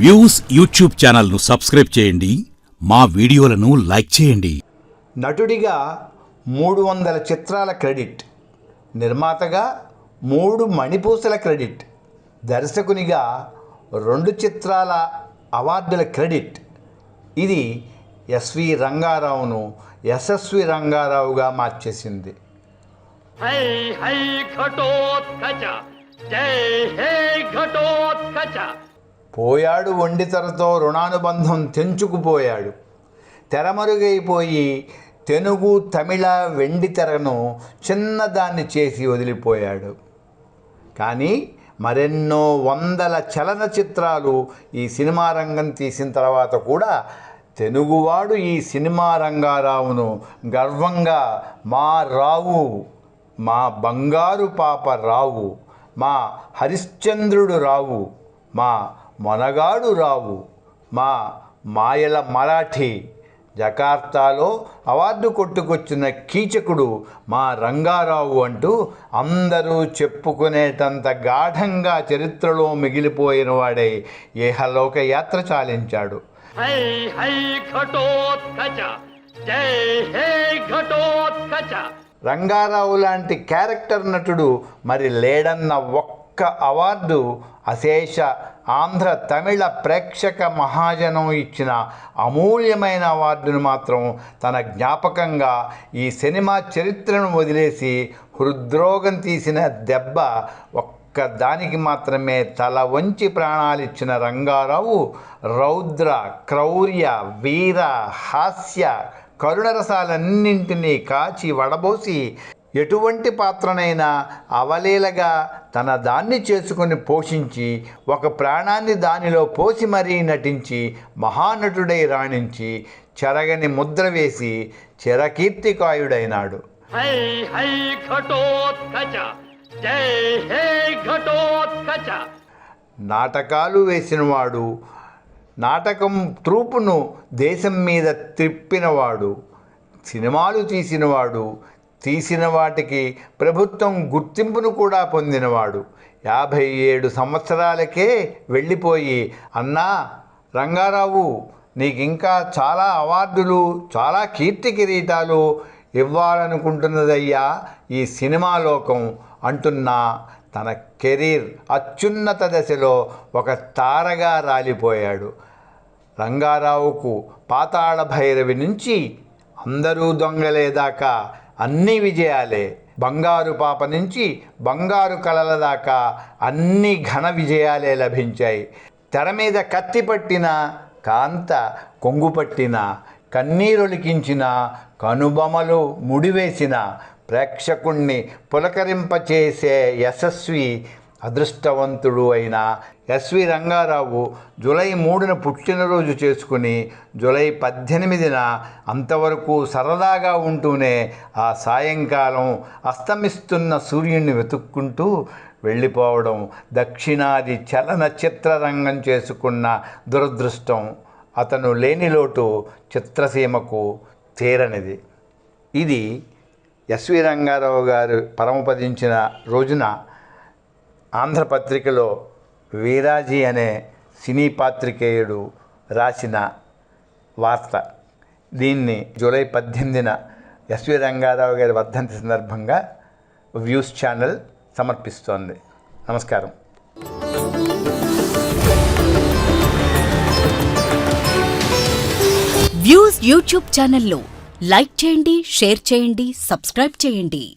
Views YouTube ఛానల్ను subscribe చేయండి. మా వీడియోలను లైక్ చేయండి. నటుడిగా మూడు వందల చిత్రాల క్రెడిట్ నిర్మాతగా మూడు మణిపూసల క్రెడిట్ దర్శకునిగా రెండు చిత్రాల అవార్డుల క్రెడిట్. ఇది ఎస్వి రంగారావును యశస్వి రంగారావుగా మార్చేసింది. హై హై ఘటోత్కచ. జై హే ఘటోత్కచ. పోయాడు వండితెరతో రుణానుబంధం తెంచుకుపోయాడు. తెరమరుగైపోయి తెలుగు తమిళ వెండితెరను చిన్నదాన్ని చేసి వదిలిపోయాడు. కానీ మరెన్నో వందల చలనచిత్రాలు ఈ సినిమా రంగం తీసిన తర్వాత కూడా తెలుగువాడు ఈ సినిమా రంగారావును గర్వంగా మా రావు మా బంగారు పాప రావు మా హరిశ్చంద్రుడు రావు మా మొనగాడు రావు. మా మాయల మరాఠీ. జకార్తాలో అవార్డు కొట్టుకొచ్చిన కీచకుడు మా రంగారావు అంటూ అందరూ చెప్పుకునేటంత గాఢంగా చరిత్రలో మిగిలిపోయిన వాడై ఏహలోక యాత్ర చాలించాడు. హై హై ఘటోత్కచ. జై హే ఘటోత్కచ. రంగారావు లాంటి క్యారెక్టర్ నటుడు మరి లేడన్న ఒక్క అవార్డు అశేష ఆంధ్ర తమిళ ప్రేక్షక మహాజనం ఇచ్చిన అమూల్యమైన అవార్డును మాత్రం తన జ్ఞాపకంగా ఈ సినిమా చరిత్రను వదిలేసి హృద్రోగం తీసిన దెబ్బ ఒక్క దానికి మాత్రమే తల వంచి ప్రాణాలిచ్చిన రంగారావు రౌద్ర క్రౌర్య వీర హాస్య కరుణరసాలన్నింటినీ కాచి వడబోసి ఎటువంటి పాత్రనైనా అవలీలగా తన దాన్ని చేసుకొని పోషించి ఒక ప్రాణాన్ని దానిలో పోసి మరీ నటించి మహానటుడై రాణించి చెరగని ముద్ర వేసి చిరకీర్తికాయుడైనాడు. నాటకాలు వేసినవాడు నాటకం ట్రూపును దేశం మీద త్రిప్పినవాడు సినిమాలు తీసినవాడు తీసిన వాటికి ప్రభుత్వం గుర్తింపును కూడా పొందినవాడు. యాభై ఏడు సంవత్సరాలకే వెళ్ళిపోయి అన్నా రంగారావు నీకు ఇంకా చాలా అవార్డులు చాలా కీర్తి కిరీటాలు ఇవ్వాలనుకుంటున్నదయ్యా ఈ సినిమా లోకం అంటున్న. తన కెరీర్ అత్యున్నత దశలో ఒక తారగా రాలిపోయాడు. రంగారావుకు పాతాళ భైరవి నుంచి అందరూ దొంగలేదాకా అన్ని విజయాలే. బంగారు పాప నుంచి బంగారు కళల దాకా అన్ని ఘన విజయాలే లభించాయి. తెర మీద కత్తి పట్టిన కాంత కొంగు పట్టిన కన్నీరొలికించిన కనుబొమలు ముడివేసిన ప్రేక్షకుణ్ణి పులకరింపచేసే యశస్వి అదృష్టవంతుడు అయిన ఎస్వి రంగారావు జూలై మూడున పుట్టినరోజు చేసుకుని జూలై పద్దెనిమిదిన అంతవరకు సరదాగా ఉంటూనే ఆ సాయంకాలం అస్తమిస్తున్న సూర్యుడిని వెతుక్కుంటూ వెళ్ళిపోవడం దక్షిణాది చలనచిత్ర రంగం చేసుకున్న దురదృష్టం అతను లేని లోటు చిత్రసీమకు తీరనిది ఇది ఎస్వి రంగారావు గారు పరమపదించిన రోజున ఆంధ్రపత్రికలో వీరాజీ అనే సినీ పాత్రికేయుడు రాసిన వార్త. దీన్ని జూలై పద్దెనిమిదిన ఎస్వి రంగారావు గారి వర్ధంతి సందర్భంగా వ్యూస్ ఛానల్ సమర్పిస్తోంది. నమస్కారం. వ్యూస్ యూట్యూబ్ ఛానల్లో లైక్ చేయండి షేర్ చేయండి సబ్స్క్రైబ్ చేయండి.